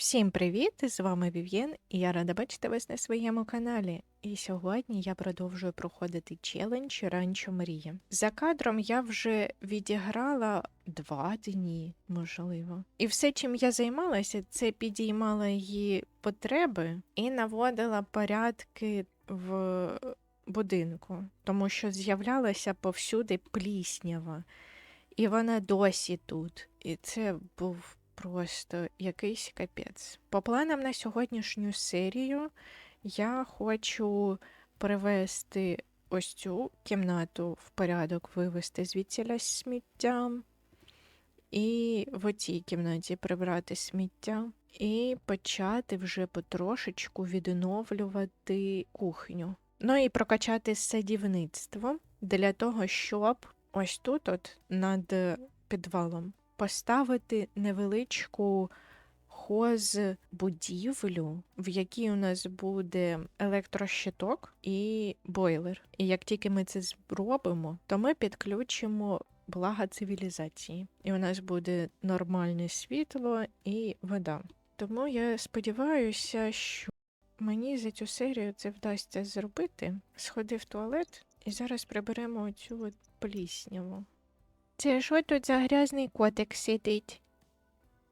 Всім привіт! З вами Вів'єн, і я рада бачити вас на своєму каналі. І сьогодні я продовжую проходити челендж Ранчо Мрія. За кадром я вже відіграла два дні, можливо. І все, чим я займалася, це підіймала її потреби і наводила порядки в будинку, тому що з'являлася повсюди пліснява. І вона досі тут. І це був просто якийсь капець. По планам на сьогоднішню серію я хочу привести ось цю кімнату в порядок, вивести звідсіля сміття. І в оцій кімнаті прибрати сміття, і почати вже потрошечку відновлювати кухню. Ну і прокачати садівництво для того, щоб ось тут, от над підвалом, поставити невеличку хозбудівлю, в якій у нас буде електрощиток і бойлер. І як тільки ми це зробимо, то ми підключимо блага цивілізації. І у нас буде нормальне світло і вода. Тому я сподіваюся, що мені за цю серію це вдасться зробити. Сходи в туалет і зараз приберемо цю плісняву. Це що тут за грязний котик сидить?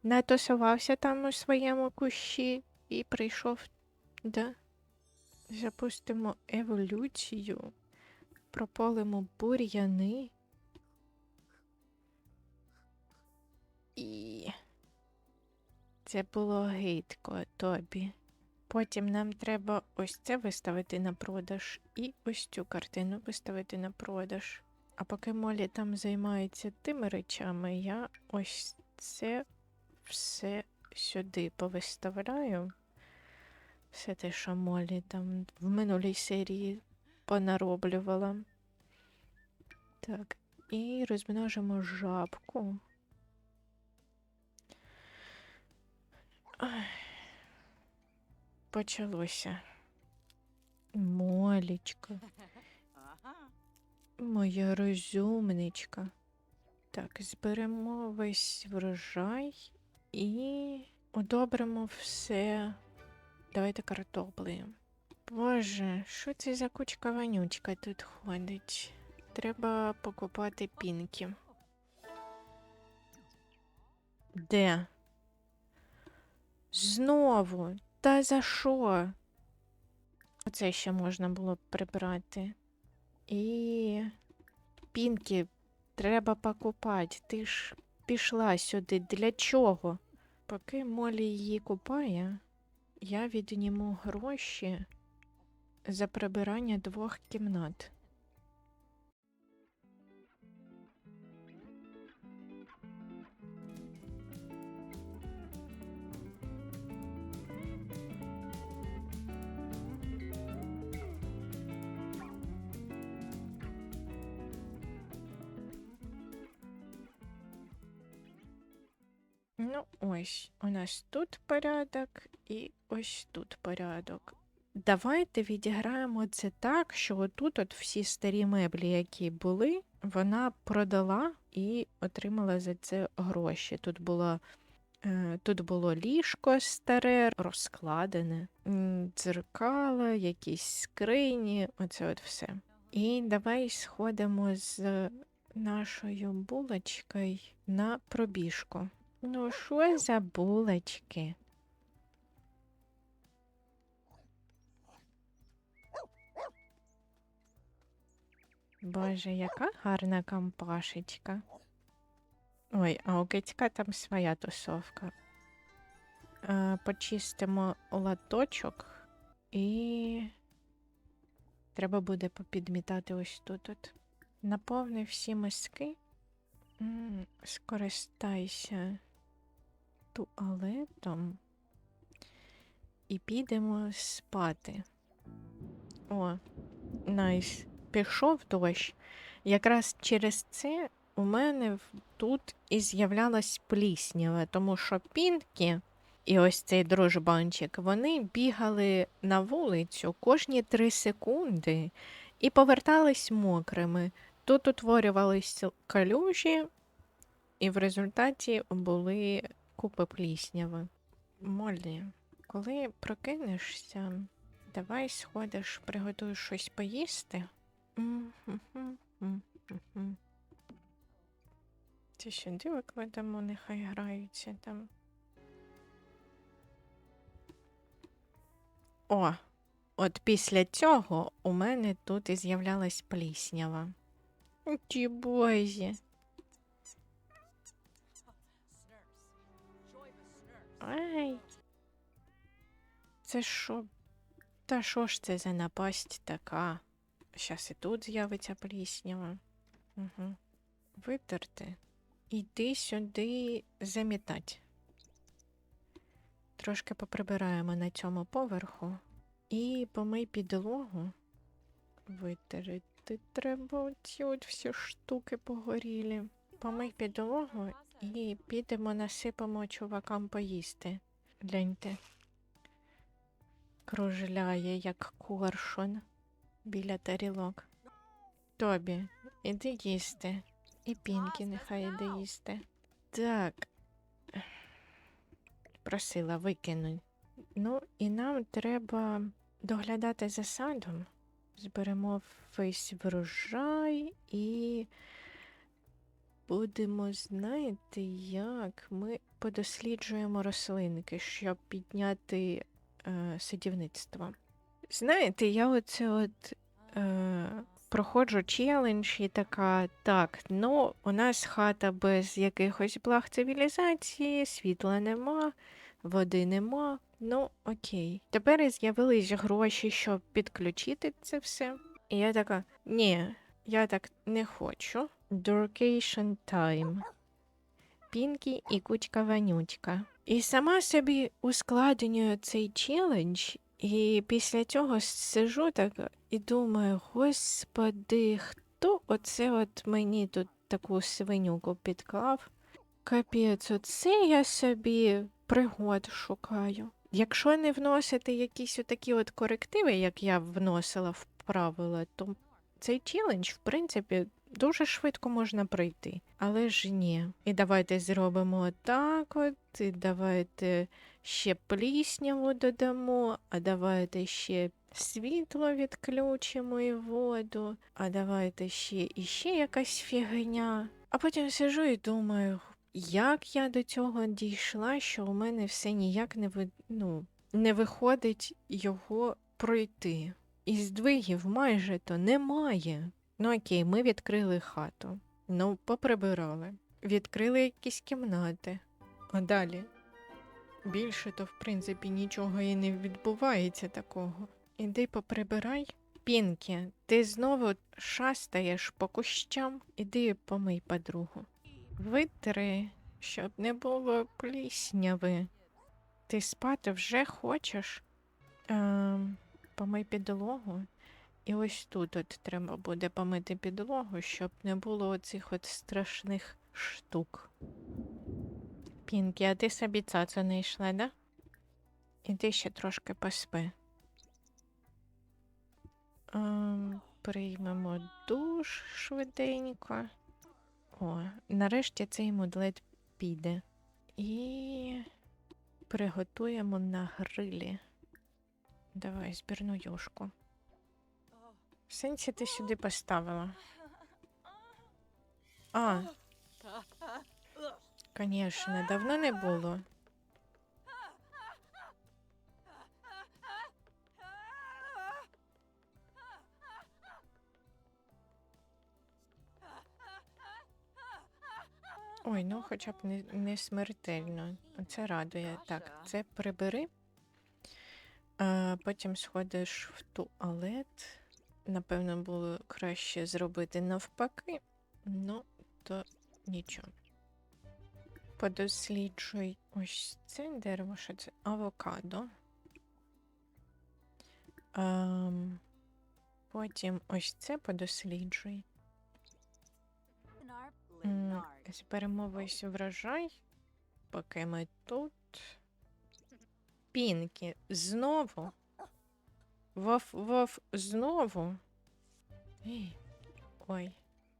Натусувався там у своєму кущі і прийшов. Да? Запустимо еволюцію, прополимо бур'яни. І це було гидко тобі. Потім нам треба ось це виставити на продаж і ось цю картину виставити на продаж. А поки Молі там займається тими речами, я ось це все сюди повиставляю. Все те, що Молі там в минулій серії понароблювала. Так, і розмножимо жабку. Почалося. Молічка. Моя розумничка. Так, зберемо весь врожай і удобримо все. Давайте картоплею. Боже, що це за кучка вонючка тут ходить? Треба покупати пінки. Де? Знову? Та за що? Оце ще можна було б прибрати. І пінки треба покупати. Ти ж пішла сюди. Для чого? Поки Молі її купає, я відніму гроші за прибирання двох кімнат. Ну, ось, у нас тут порядок і ось тут порядок. Давайте відіграємо це так, що отут от всі старі меблі, які були, вона продала і отримала за це гроші. Тут було, е, тут було ліжко старе, розкладене, дзеркала, якісь скрині, оце от все. І давай сходимо з нашою булочкою на пробіжку. Ну, що за булочки? Боже, яка гарна компашечка. Ой, а у кицька там своя тусовка. Е, почистимо латочок і треба буде попідмітати ось тут. от. Наповни всі миски. Скористайся туалетом і підемо спати. О, найс. Пішов дощ. Якраз через це у мене тут і з'являлась пліснява, тому що пінки і ось цей дружбанчик, вони бігали на вулицю кожні три секунди і повертались мокрими. Тут утворювались калюжі, і в результаті були купи плісняви. Моллі, коли прокинешся, давай сходиш, приготуєш щось поїсти. Це сюди викладемо, нехай граються там. О, от після цього у мене тут і з'являлась пліснява. Ті бозі. Ай. Це що? Та що ж це за напасть така? Щас і тут з'явиться пліснява. Угу. Витерти. Іди сюди замітать. Трошки поприбираємо на цьому поверху. І помий підлогу. Витерти треба от всі штуки погорілі. Помий підлогу і підемо насипемо чувакам поїсти. Гляньте. Кружляє, як коршун біля тарілок. Тобі, іди їсти. І Пінкі нехай іде їсти. Так. Просила викинуть. Ну, і нам треба доглядати за садом. Зберемо весь врожай і будемо, знаєте, як ми подосліджуємо рослинки, щоб підняти е, садівництво. Знаєте, я оце от е, проходжу челендж і така, так, ну, у нас хата без якихось благ цивілізації, світла нема, води нема. Ну, окей. Тепер з'явились гроші, щоб підключити це все. І я така, ні, я так не хочу. Durcation time. Пінкі і кучка вонючка. І сама собі ускладнюю цей челендж, і після цього сижу так і думаю, господи, хто оце от мені тут таку свинюку підклав? Капець, оце я собі пригод шукаю. Якщо не вносити якісь отакі от корективи, як я вносила в правила, то цей челендж, в принципі, дуже швидко можна пройти. Але ж ні. І давайте зробимо так от, і давайте ще плісняву додамо, а давайте ще світло відключимо і воду, а давайте ще іще якась фігня. А потім сижу і думаю, як я до цього дійшла, що у мене все ніяк не ви... ну, не виходить його пройти. І здвигів майже то немає. Ну окей, ми відкрили хату. Ну, поприбирали. Відкрили якісь кімнати. А далі. Більше то, в принципі, нічого і не відбувається такого. Іди поприбирай. Пінкі, ти знову шастаєш по кущам, іди помий подругу. Витри, щоб не було плісняви. Ти спати вже хочеш? Ем, помий підлогу. І ось тут от треба буде помити підлогу, щоб не було оцих от страшних штук. Пінкі, а ти собі цацу не йшла, да? Іди ще трошки поспи. Ем, приймемо душ швиденько. О, нарешті цей мудлет піде. І приготуємо на грилі. Давай збірну юшку. Сенсі ти сюди поставила. А. Конечно, давно не було. Ой, ну хоча б не, не смертельно. Це радує. Так, це прибери. А, потім сходиш в туалет. Напевно, було краще зробити навпаки. Ну, то нічого. Подосліджуй ось це дерево, що це авокадо. Ем, потім ось це подосліджуй. Зберемо весь врожай, поки ми тут. Пінкі, знову. Вов, вов, знову. Ой,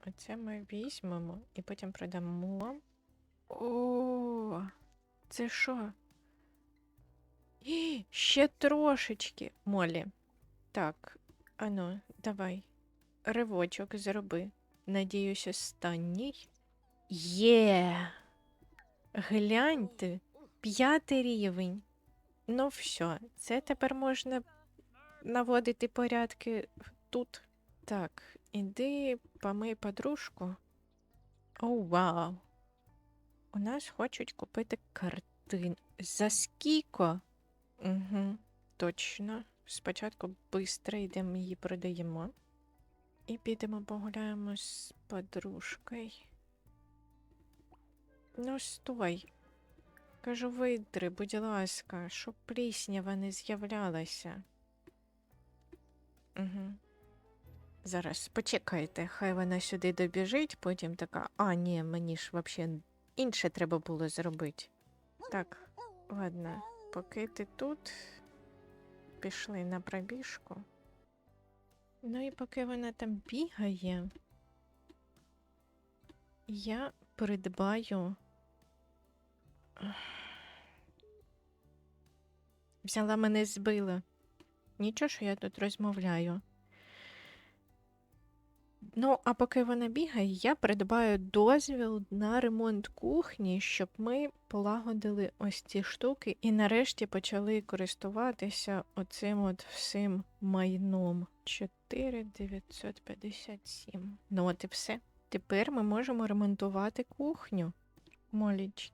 оце ми візьмемо і потім продамо. О, це що? Ще трошечки, Молі. Так, ану, давай. Ривочок зроби. Надіюсь, останній. Є. Гляньте, п'ятий рівень. Ну все, це тепер можна наводити порядки тут. Так, іди помий подружку. О, вау. У нас хочуть купити картин. За скільки? Угу, точно. Спочатку швидко йдемо її продаємо. І підемо погуляємо з подружкою. Ну, стой. Кажу, витри, будь ласка, щоб пліснява не з'являлася. Угу. Зараз почекайте, хай вона сюди добіжить, потім така, а, ні, мені ж взагалі інше треба було зробити. Так, ладно, поки ти тут, пішли на пробіжку. Ну і поки вона там бігає, я придбаю. Взяла мене збила. Нічого, що я тут розмовляю. Ну, а поки вона бігає, я придбаю дозвіл на ремонт кухні, щоб ми полагодили ось ці штуки і нарешті почали користуватися оцим от всім майном. 4957. Ну, от і все. Тепер ми можемо ремонтувати кухню. Моліч,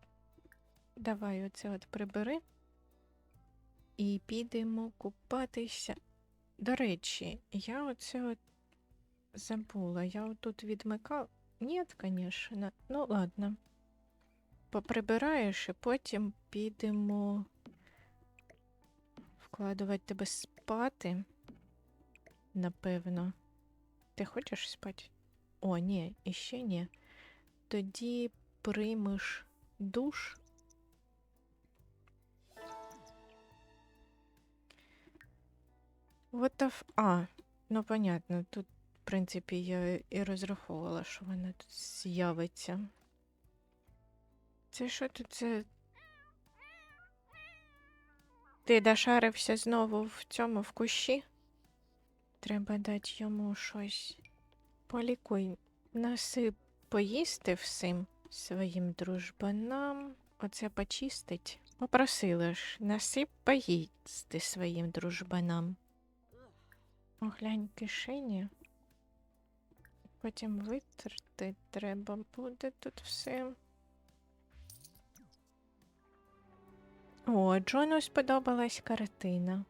давай оце от прибери. І підемо купатися. До речі, я оце забула. Я отут відмикав. Ні, звісно. Ну, ладно. Поприбираєш і потім підемо вкладувати тебе спати. Напевно. Ти хочеш спати? О, ні, іще ні. Тоді приймеш душ. Та ф- А, ну понятно, тут, в принципі, я і розраховувала, що вона тут з'явиться. Це що тут це? Ти дошарився знову в цьому в кущі? Треба дати йому щось. Полікуй, насип поїсти всім своїм дружбанам. Оце почистить. Попросила ж, насип поїсти своїм дружбанам. Оглянь кишені. Потім витерти треба буде тут все. О, Джону сподобалась картина.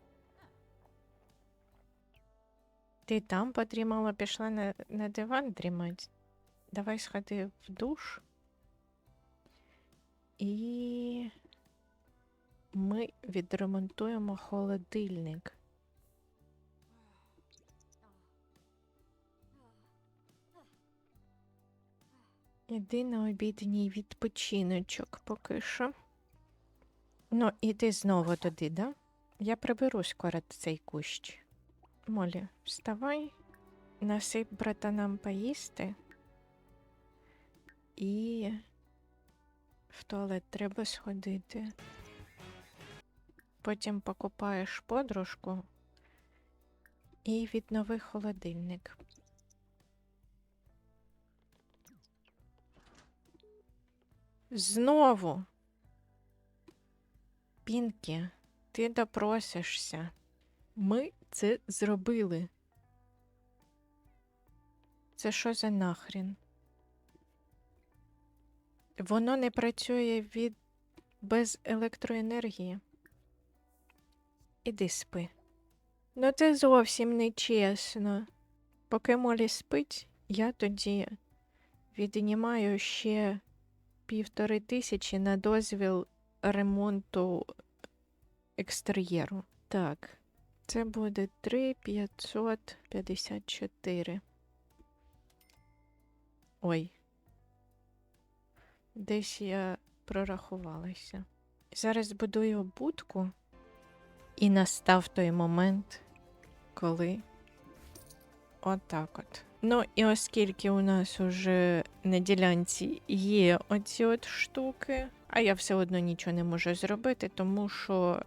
Ти там подрімала, пішла на, на диван дрімать. Давай сходи в душ. І ми відремонтуємо холодильник. Іди на обідній відпочиночок поки що. Ну, іди знову туди, да? Я приберу скоро цей кущ. Молі, вставай, насип братанам поїсти. І в туалет треба сходити. Потім покупаєш подружку і віднови холодильник. Знову. Пінкі, ти допросишся. Ми це зробили. Це що за нахрін? Воно не працює від без електроенергії. Іди спи. Ну це зовсім не чесно. Поки Молі спить, я тоді віднімаю ще півтори тисячі на дозвіл ремонту екстер'єру. Так, це буде 3,554. Ой. Десь я прорахувалася. Зараз будую будку, і настав той момент, коли отак от. Ну, і оскільки у нас уже на ділянці є оці от штуки, а я все одно нічого не можу зробити, тому що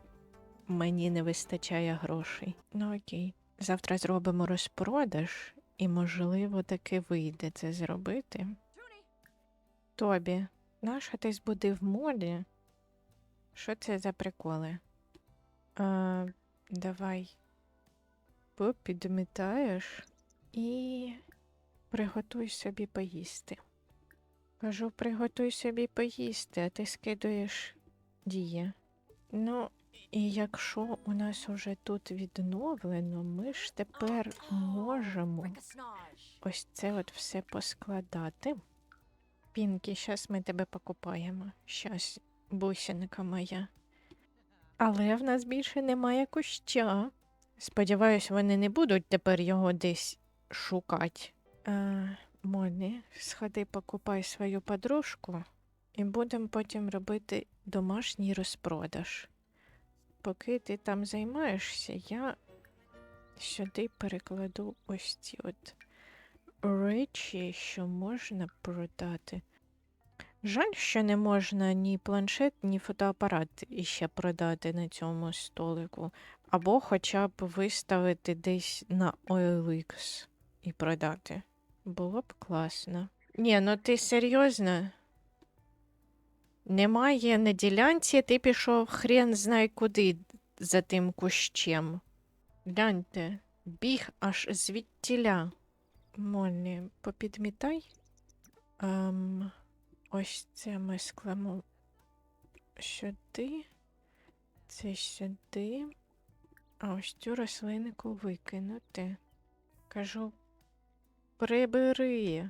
мені не вистачає грошей. Ну окей. Завтра зробимо розпродаж, і, можливо, таки вийде це зробити. Тобі, наша ти збудив моді? Що це за приколи? А, давай попідмітаєш і приготуй собі поїсти. Кажу, приготуй собі поїсти, а ти скидуєш діє. Ну, і якщо у нас уже тут відновлено, ми ж тепер можемо ось це от все поскладати. Пінкі, щас ми тебе покупаємо. Щас, бусинка моя. Але в нас більше немає куща. Сподіваюсь, вони не будуть тепер його десь шукати. А, Моні, сходи, покупай свою подружку, і будемо потім робити домашній розпродаж. Поки ти там займаєшся, я сюди перекладу ось ці от речі, що можна продати. Жаль, що не можна ні планшет, ні фотоапарат іще продати на цьому столику, або хоча б виставити десь на OLX і продати. Було б класно. Ні, ну ти серйозно? Немає на ділянці, ти пішов хрен знай куди за тим кущем. Гляньте, біг аж звідтіля. Молі, попідмітай. Ем, ось це ми складемо сюди, це сюди, а ось цю рослинку викинути. Кажу, прибери.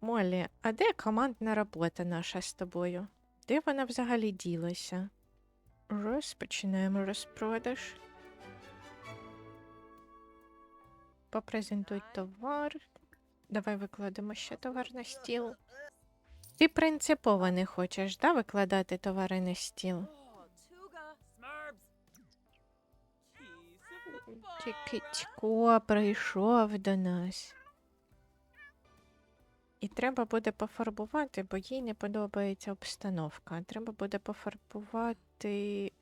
Молі, а де командна робота наша з тобою? Де вона взагалі ділася? Розпочинаємо розпродаж. Попрезентуй товар. Давай викладемо ще товар на стіл. Ти принципово не хочеш, да, викладати товари на стіл? Тільки Тько прийшов до нас. І треба буде пофарбувати, бо їй не подобається обстановка. Треба буде пофарбувати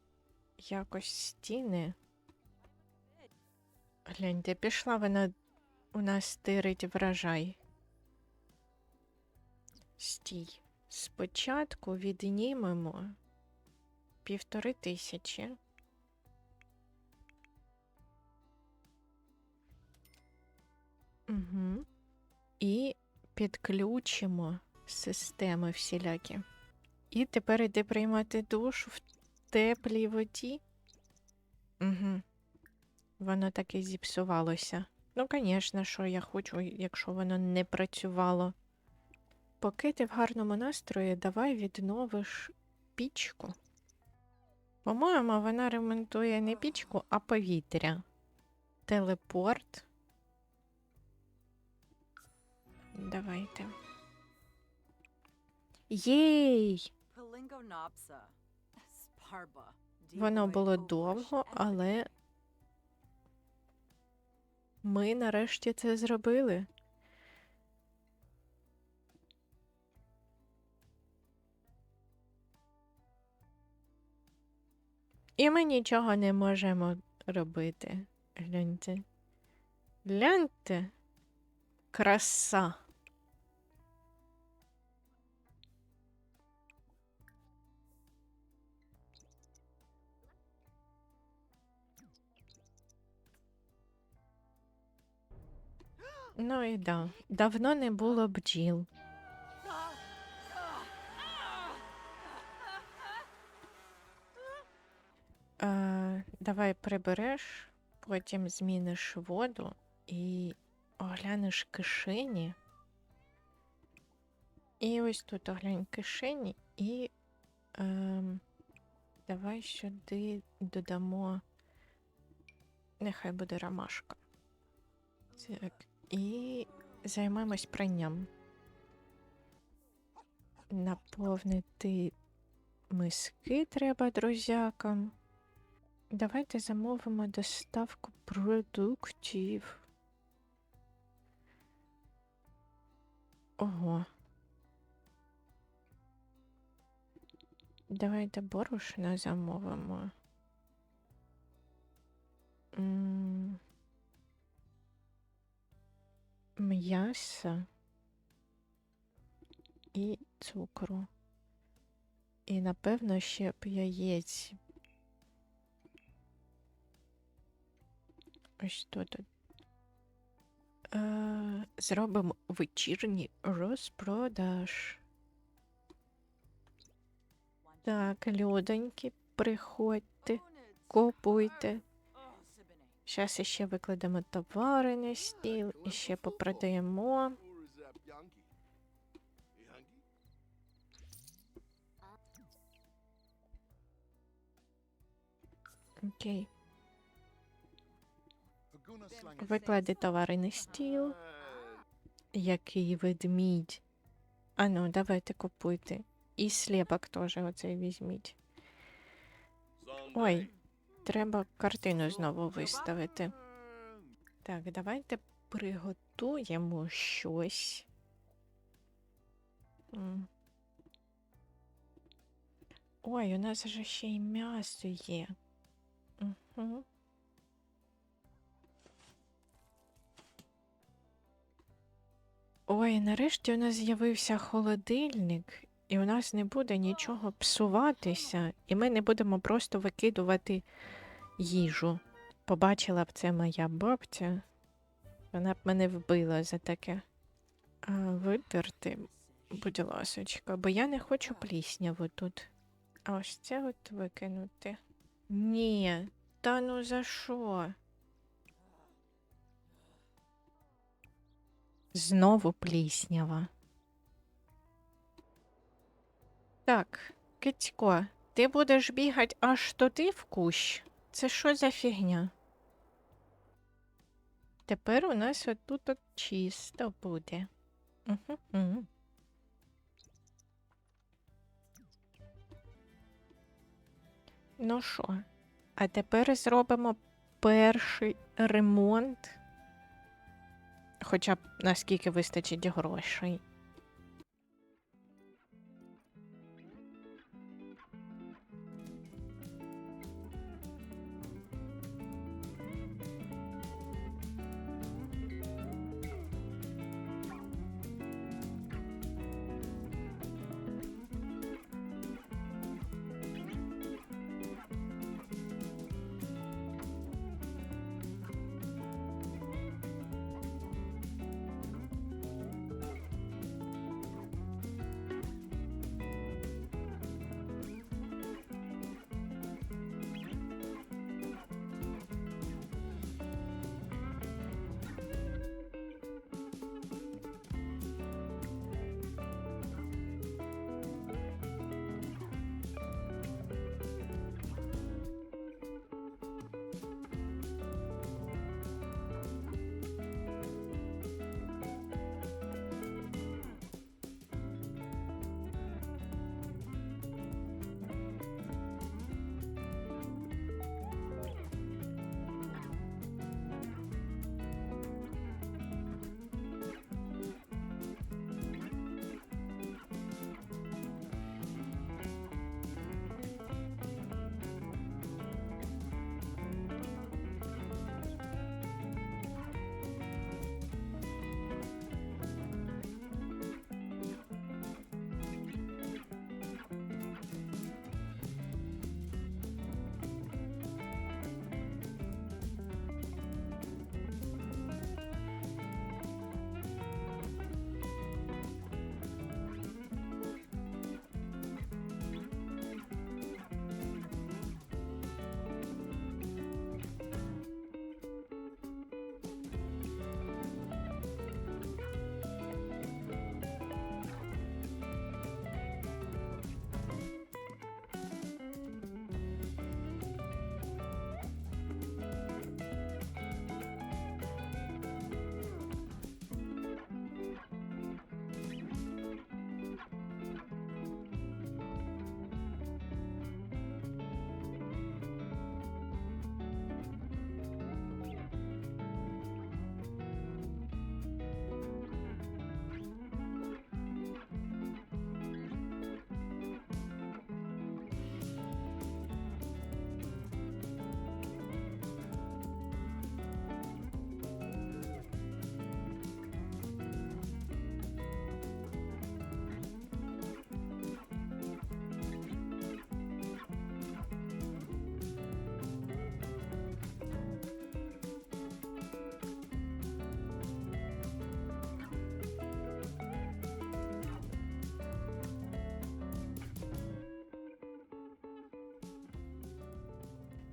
якось стіни. Гляньте, пішла вона у нас тирить врожай. Стій. Спочатку віднімемо півтори тисячі. Угу. І підключимо системи всілякі. І тепер йди приймати душ в теплій воді. Угу. Воно так і зіпсувалося. Ну, звісно, що я хочу, якщо воно не працювало. Поки ти в гарному настрої, давай відновиш пічку. По-моєму, вона ремонтує не пічку, а повітря. Телепорт. Давайте. Єй! Воно було довго, але ми нарешті це зробили. І ми нічого не можемо робити. Гляньте. Гляньте. Краса. Ну і да. Давно не було бджіл. Е, давай прибереш, потім зміниш воду і оглянеш кишені. І ось тут оглянь кишені і е, давай сюди додамо. Нехай буде ромашка. Так. І займемось пранням. Наповнити миски треба друзякам. Давайте замовимо доставку продуктів. Ого. Давайте борошно замовимо. М, М'яса і цукру. І напевно ще б яєць. Ось тут. Е, зробимо вечірній розпродаж. Так, людоньки, приходьте, купуйте. Зараз ще викладемо товари на стіл і ще попродаємо. Окей. Виклади товари стіл. Який ведмідь. А ну, давайте купуйте. І сліпок теж оцей візьміть. Ой, треба картину знову виставити. Так, давайте приготуємо щось. Ой, у нас же ще й м'ясо є. Угу. Ой, нарешті у нас з'явився холодильник, і у нас не буде нічого псуватися, і ми не будемо просто викидувати їжу. Побачила б це моя бабця, вона б мене вбила за таке. А витерти, будь ласочка, бо я не хочу плісняву тут. А ось це от викинути. Ні, та ну за що? Знову пліснява. Так, Кицько, ти будеш бігати аж туди в кущ? Це що за фігня? Тепер у нас отут от чисто буде. Угу, угу. Ну що, а тепер зробимо перший ремонт. Хоча б наскільки вистачить грошей.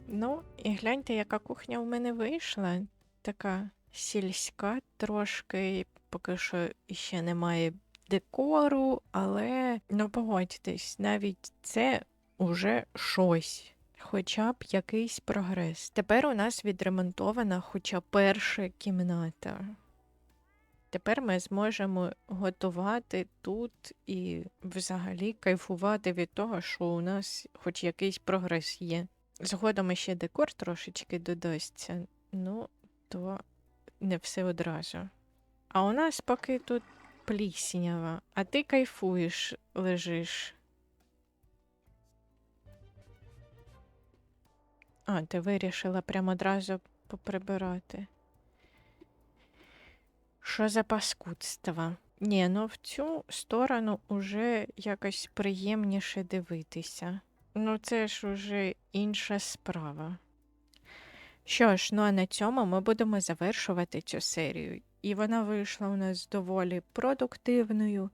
Ну, і гляньте, яка кухня в мене вийшла. Така сільська трошки, поки що ще немає декору, але ну погодьтесь, навіть це уже щось. Хоча б якийсь прогрес. Тепер у нас відремонтована хоча перша кімната. Тепер ми зможемо готувати тут і взагалі кайфувати від того, що у нас хоч якийсь прогрес є. Згодом ще декор трошечки додасться, ну, то не все одразу. А у нас поки тут пліснява, а ти кайфуєш, лежиш. А, ти вирішила прямо одразу поприбирати. Що за паскудство? Ні, ну в цю сторону уже якось приємніше дивитися. Ну, це ж уже інша справа. Що ж, ну а на цьому ми будемо завершувати цю серію. І вона вийшла у нас доволі продуктивною.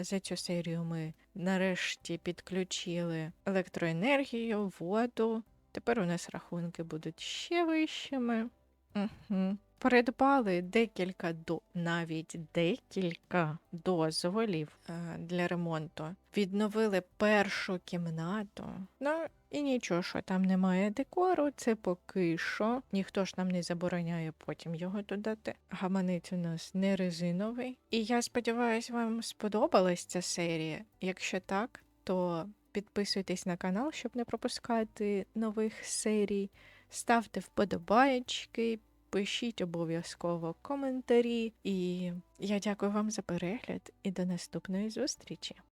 За цю серію ми нарешті підключили електроенергію, воду. Тепер у нас рахунки будуть ще вищими. Угу. Придбали декілька до навіть декілька дозволів е, для ремонту. Відновили першу кімнату. Ну і нічого, що там немає декору, це поки що. Ніхто ж нам не забороняє потім його додати. Гаманець у нас не резиновий. І я сподіваюся, вам сподобалась ця серія. Якщо так, то підписуйтесь на канал, щоб не пропускати нових серій. Ставте вподобаєчки, пишіть обов'язково коментарі. І я дякую вам за перегляд і до наступної зустрічі.